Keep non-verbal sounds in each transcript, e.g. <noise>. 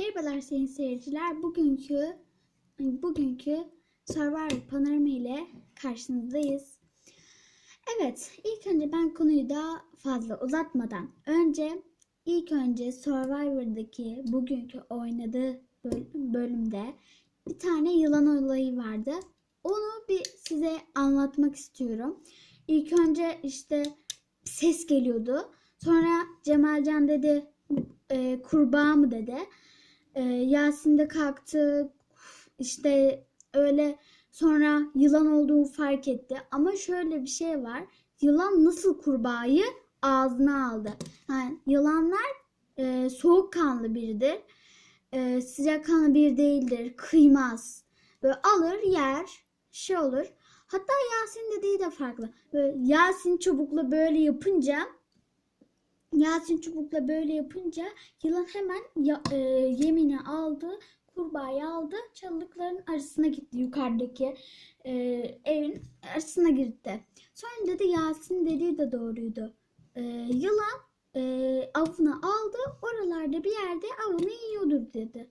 Merhabalar sayın seyirciler. Bugünkü bugünkü Survivor panorama ile karşınızdayız. Evet, ilk önce ben konuyu daha fazla uzatmadan önce ilk önce Survivor'daki bugünkü oynadığı böl- bölümde bir tane yılan olayı vardı. Onu bir size anlatmak istiyorum. İlk önce işte ses geliyordu. Sonra Cemalcan dedi e, kurbağa mı dedi. E, Yasin de kalktı. İşte öyle sonra yılan olduğunu fark etti. Ama şöyle bir şey var. Yılan nasıl kurbağayı ağzına aldı? Yani yılanlar e, soğukkanlı biridir. E, sıcakkanlı bir değildir. Kıymaz. Böyle alır yer. Şey olur. Hatta Yasin dediği de farklı. Böyle Yasin çubukla böyle yapınca Yasin çubukla böyle yapınca yılan hemen ya, e, yemini aldı, kurbağayı aldı, çalılıkların arasına gitti yukarıdaki e, evin arasına girdi. Sonra dedi Yasin dediği de doğruydu. E, yılan e, avını aldı, oralarda bir yerde avını yiyordur dedi.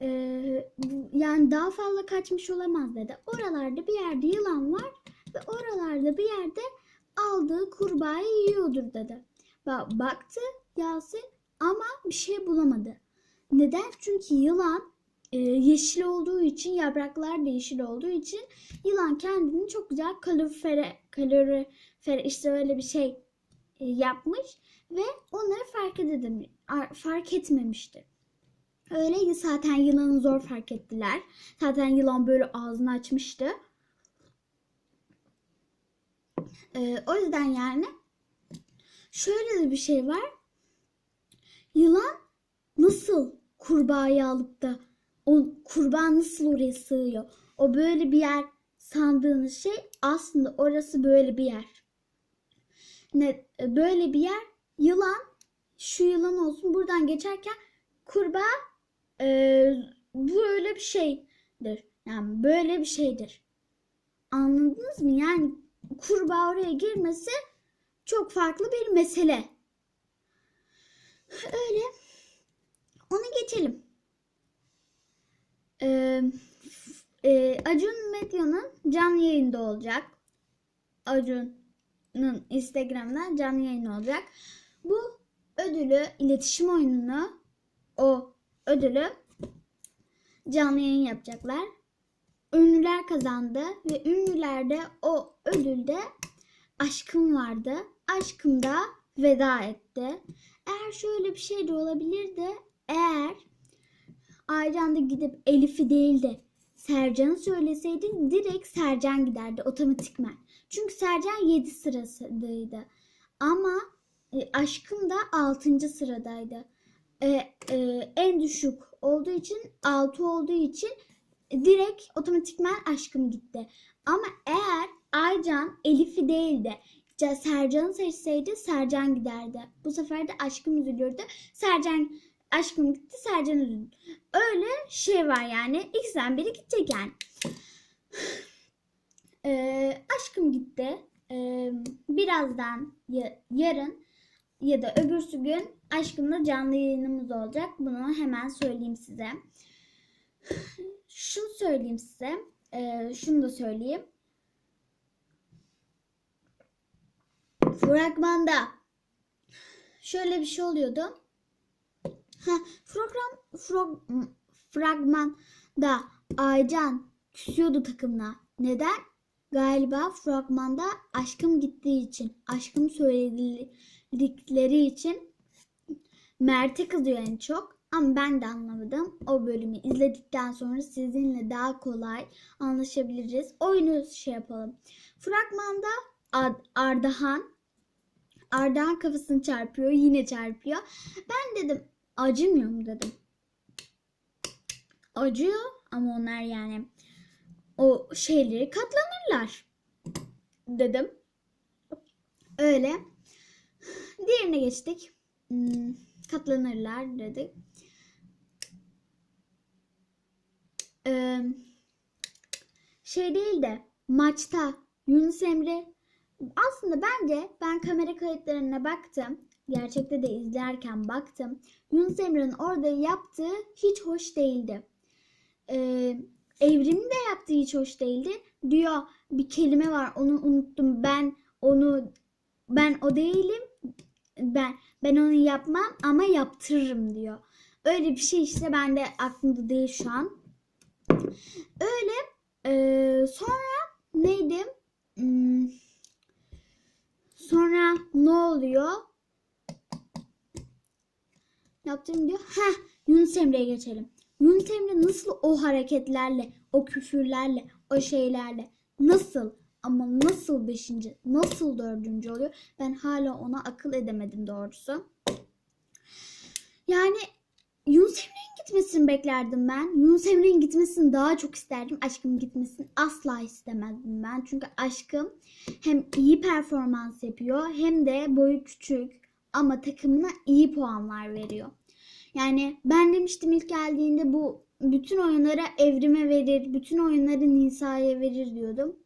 E, yani daha fazla kaçmış olamaz dedi. Oralarda bir yerde yılan var ve oralarda bir yerde aldığı kurbağayı yiyordur dedi. Ba- Baktı Yasin ama bir şey bulamadı. Neden? Çünkü yılan e, yeşil olduğu için, yapraklar da yeşil olduğu için yılan kendini çok güzel kalorifere, kalorifere işte öyle bir şey e, yapmış ve onları fark, edem fark etmemişti. Öyle zaten yılanı zor fark ettiler. Zaten yılan böyle ağzını açmıştı. E, o yüzden yani şöyle de bir şey var. Yılan nasıl kurbağayı alıp da o kurbağa nasıl oraya sığıyor? O böyle bir yer sandığınız şey aslında orası böyle bir yer. Ne böyle bir yer yılan şu yılan olsun buradan geçerken kurbağa e, böyle bir şeydir. Yani böyle bir şeydir. Anladınız mı? Yani kurbağa oraya girmesi çok farklı bir mesele. Öyle. Onu geçelim. Ee, e, Acun Medya'nın canlı yayında olacak. Acun'un Instagram'dan canlı yayın olacak. Bu ödülü iletişim oyununu o ödülü canlı yayın yapacaklar. Ünlüler kazandı ve ünlülerde o ödülde aşkım vardı. Aşkım da veda etti. Eğer şöyle bir şey de olabilirdi. Eğer Aycan da gidip Elif'i değil de Sercan'ı söyleseydi direkt Sercan giderdi otomatikmen. Çünkü Sercan 7 sırasındaydı. Ama e, aşkım da 6. sıradaydı. E, e, en düşük olduğu için 6 olduğu için direkt otomatikmen aşkım gitti. Ama eğer Aycan Elif'i değil de Sercan'ı seçseydi Sercan giderdi. Bu sefer de aşkım üzülürdü. Sercan aşkım gitti Sercan üzüldü. Öyle şey var yani. İkisinden biri gidecek yani. <sighs> Ee, aşkım gitti. Ee, birazdan ya, yarın ya da öbürsü gün aşkımla canlı yayınımız olacak. Bunu hemen söyleyeyim size. <sighs> Şunu söyleyeyim size. Ee, şunu da söyleyeyim. Fragmanda şöyle bir şey oluyordu. Ha, program frog, fragmanda Aycan küsüyordu takımla. Neden? Galiba fragmanda aşkım gittiği için, aşkım söyledikleri için Mert'e kızıyor en çok. Ama ben de anlamadım. O bölümü izledikten sonra sizinle daha kolay anlaşabiliriz. Oyunu şey yapalım. Fragmanda Ad- Ardahan Ardahan kafasını çarpıyor. Yine çarpıyor. Ben dedim acımıyor mu dedim. Acıyor ama onlar yani o şeyleri katlanırlar dedim. Öyle. Diğerine geçtik. Hmm, katlanırlar dedik. Ee, şey değil de maçta Yunus Emre aslında bence ben kamera kayıtlarına baktım. gerçekte de izlerken baktım. Yunus Emre'nin orada yaptığı hiç hoş değildi. Ee, Evrim'in de yaptığı hiç hoş değildi. Diyor bir kelime var onu unuttum ben onu ben o değilim ben ben onu yapmam ama yaptırırım diyor. Öyle bir şey işte ben de aklımda değil şu an. Öyle ee, sonra neydi? Hmm, sonra ne oluyor? Yaptım diyor. Heh Yunus Emre'ye geçelim. Yunus Emre nasıl o hareketlerle, o küfürlerle, o şeylerle nasıl ama nasıl beşinci, nasıl dördüncü oluyor? Ben hala ona akıl edemedim doğrusu. Yani Yunus Emre'nin gitmesini beklerdim ben. Yunus Emre'nin gitmesini daha çok isterdim. Aşkım gitmesini asla istemezdim ben. Çünkü aşkım hem iyi performans yapıyor hem de boyu küçük ama takımına iyi puanlar veriyor. Yani ben demiştim ilk geldiğinde bu bütün oyunlara evrime verir, bütün oyunları Nisa'ya verir diyordum.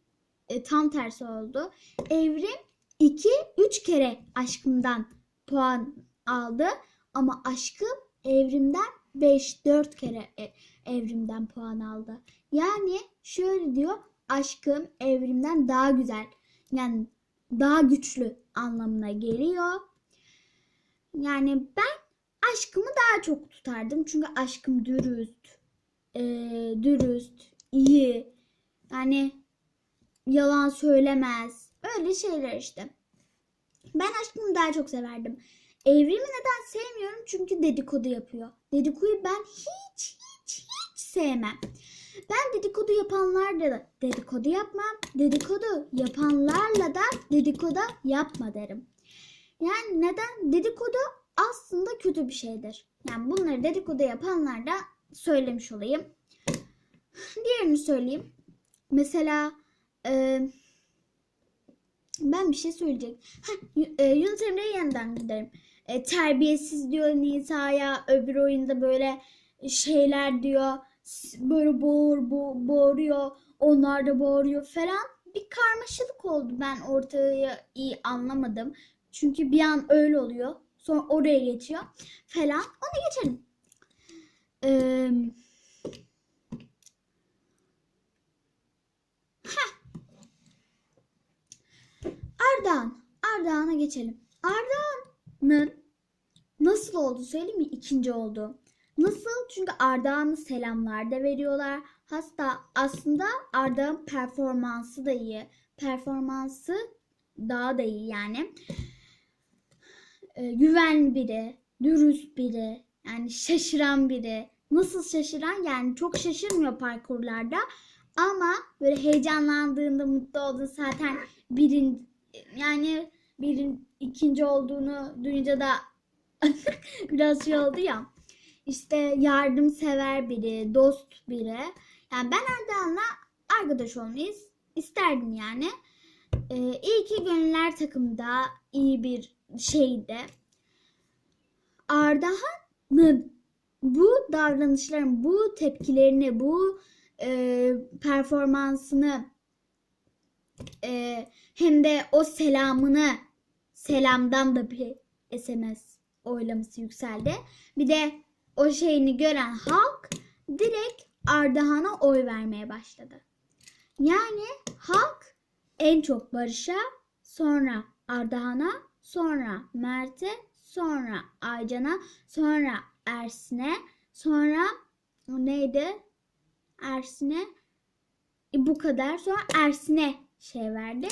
E, tam tersi oldu. Evrim 2-3 kere aşkımdan puan aldı ama aşkım evrimden 5-4 kere e- evrimden puan aldı. Yani şöyle diyor aşkım evrimden daha güzel yani daha güçlü anlamına geliyor. Yani ben aşkımı daha çok tutardım. Çünkü aşkım dürüst, e, dürüst, iyi. Yani yalan söylemez. Öyle şeyler işte. Ben aşkımı daha çok severdim. Evrimi neden sevmiyorum? Çünkü dedikodu yapıyor. Dedikoduyu ben hiç hiç hiç sevmem. Ben dedikodu yapanlarla da dedikodu yapmam. Dedikodu yapanlarla da dedikodu yapma derim. Yani neden? Dedikodu aslında kötü bir şeydir. Yani bunları dedikodu yapanlar da söylemiş olayım. Diğerini söyleyeyim. Mesela e, ben bir şey söyleyecek. E, Yunus Emre'ye yeniden giderim. E, terbiyesiz diyor Nisa'ya. Öbür oyunda böyle şeyler diyor. Böyle boğur, bo boğuruyor. Onlar da boğuruyor falan. Bir karmaşalık oldu. Ben ortaya iyi anlamadım. Çünkü bir an öyle oluyor. Sonra oraya geçiyor falan. Onu geçelim. Ee. Ardahan. Ardahan'a geçelim. Ardahan'ın nasıl oldu söyleyeyim mi? İkinci oldu. Nasıl? Çünkü Ardahan'ı selamlar da veriyorlar. Hasta aslında Ardahan performansı da iyi. Performansı daha da iyi yani e, güvenli biri, dürüst biri, yani şaşıran biri. Nasıl şaşıran? Yani çok şaşırmıyor parkurlarda ama böyle heyecanlandığında, mutlu olduğunda zaten birin yani birin ikinci olduğunu duyunca da <laughs> biraz şey oldu ya. İşte yardımsever biri, dost biri. Yani ben Erdoğan'la arkadaş olmayı isterdim yani. Ee, iyi ki Gönüller takımda iyi bir şeydi. Ardahan'ın bu davranışların, bu tepkilerini, bu e, performansını e, hem de o selamını selamdan da bir SMS oylaması yükseldi. Bir de o şeyini gören halk direkt Ardahan'a oy vermeye başladı. Yani halk en çok Barış'a, sonra Ardahan'a, sonra Mert'e, sonra Aycan'a, sonra Ersin'e, sonra neydi? Ersin'e bu kadar. Sonra Ersin'e şey verdi.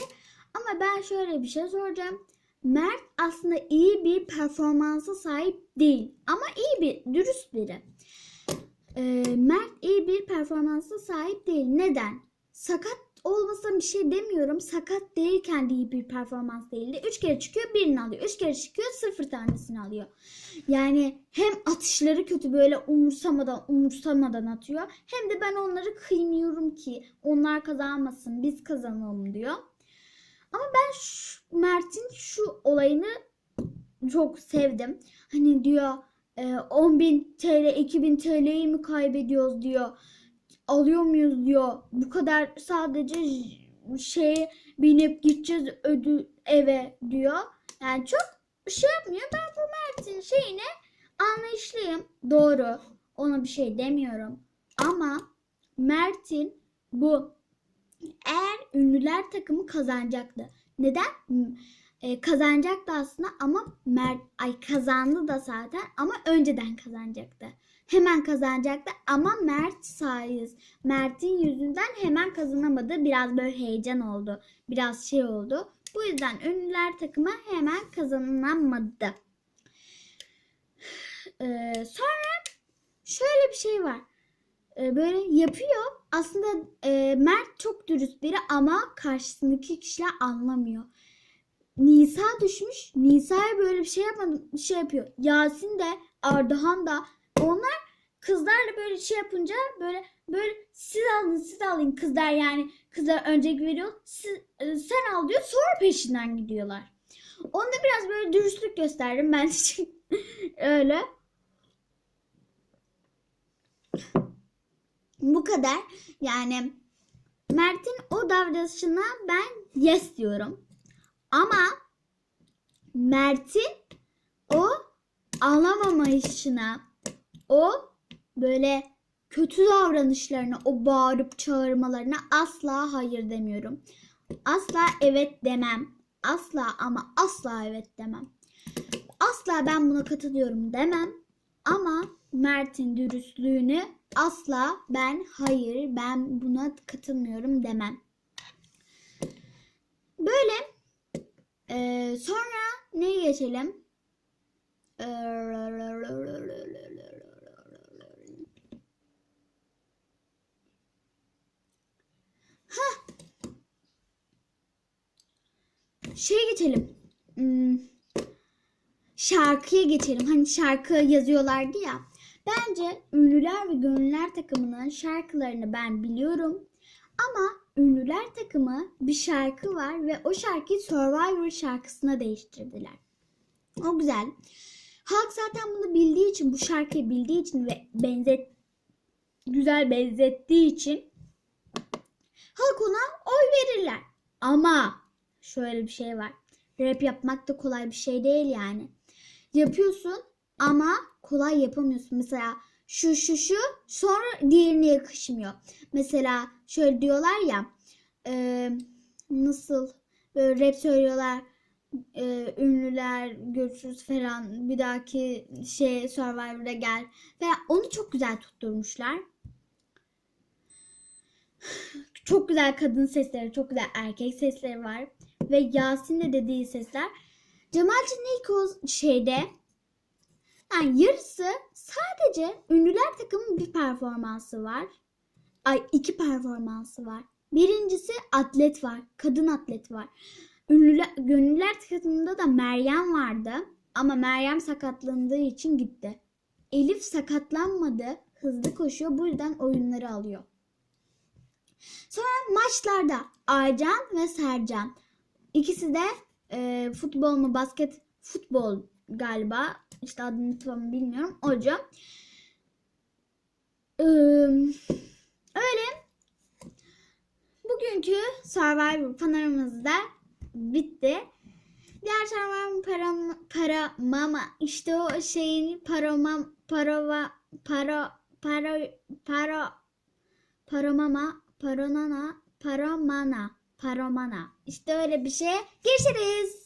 Ama ben şöyle bir şey soracağım. Mert aslında iyi bir performansa sahip değil. Ama iyi bir, dürüst biri. Ee, Mert iyi bir performansa sahip değil. Neden? Sakat olmasına bir şey demiyorum. Sakat değilken de iyi bir performans değildi. Üç kere çıkıyor birini alıyor. Üç kere çıkıyor sıfır tanesini alıyor. Yani hem atışları kötü böyle umursamadan umursamadan atıyor. Hem de ben onları kıymıyorum ki onlar kazanmasın biz kazanalım diyor. Ama ben Mert'in şu olayını çok sevdim. Hani diyor e, 10.000 TL 2000 TL'yi mi kaybediyoruz diyor. Alıyor muyuz diyor. Bu kadar sadece şeye binip gideceğiz ödül eve diyor. Yani çok şey yapmıyor. Ben bu Mert'in şeyine anlayışlıyım. Doğru. Ona bir şey demiyorum. Ama Mert'in bu eğer ünlüler takımı kazanacaktı. Neden? E, kazanacaktı aslında ama Mert ay kazandı da zaten ama önceden kazanacaktı. Hemen kazanacaktı ama Mert sayız. Mert'in yüzünden hemen kazanamadı. Biraz böyle heyecan oldu. Biraz şey oldu. Bu yüzden ünlüler takımı hemen kazanamadı. Ee, sonra şöyle bir şey var. Ee, böyle yapıyor. Aslında e, Mert çok dürüst biri ama karşısındaki kişiler anlamıyor. Nisa düşmüş. Nisa'ya böyle bir şey yapmadı, bir şey yapıyor. Yasin de Ardahan da onlar kızlarla böyle şey yapınca böyle böyle siz alın siz alın kızlar yani kızlar öncelik veriyor. Siz, e, sen al diyor sonra peşinden gidiyorlar. Onda biraz böyle dürüstlük gösterdim ben için. <laughs> Öyle. Bu kadar. Yani Mert'in o davranışına ben yes diyorum. Ama Mert'in o anlamamayışına, o böyle kötü davranışlarına, o bağırıp çağırmalarına asla hayır demiyorum. Asla evet demem. Asla ama asla evet demem. Asla ben buna katılıyorum demem. Ama Mert'in dürüstlüğünü asla ben hayır ben buna katılmıyorum demem. Böyle ee, sonra neye geçelim? Ee, Hah. Şey geçelim. Şarkıya geçelim. Hani şarkı yazıyorlardı ya. Bence ünlüler ve gönüllüler takımının şarkılarını ben biliyorum. Ama ünlüler takımı bir şarkı var ve o şarkıyı Survivor şarkısına değiştirdiler. O güzel. Halk zaten bunu bildiği için, bu şarkıyı bildiği için ve benzet güzel benzettiği için halk ona oy verirler. Ama şöyle bir şey var. Rap yapmak da kolay bir şey değil yani. Yapıyorsun ama kolay yapamıyorsun. Mesela şu şu şu sonra diğerine yakışmıyor. Mesela şöyle diyorlar ya e, nasıl böyle rap söylüyorlar e, ünlüler görüşürüz falan bir dahaki şey Survivor'da gel falan onu çok güzel tutturmuşlar. Çok güzel kadın sesleri, çok güzel erkek sesleri var. Ve Yasin de dediği sesler. Cemal'cinin ilk o şeyde yani yarısı sadece ünlüler takımın bir performansı var. Ay iki performansı var. Birincisi atlet var. Kadın atlet var. Ünlüler, gönüllüler takımında da Meryem vardı. Ama Meryem sakatlandığı için gitti. Elif sakatlanmadı. Hızlı koşuyor. Bu yüzden oyunları alıyor. Sonra maçlarda Aycan ve Sercan. İkisi de e, futbol mu basket futbol galiba. İşte adını tam bilmiyorum. Hocam. Ee, öyle. Bugünkü Survivor panoramız da bitti. Diğer Survivor para, para mama işte o şeyin parama parova para para para paramama paranana paramana paramana işte öyle bir şey. Görüşürüz.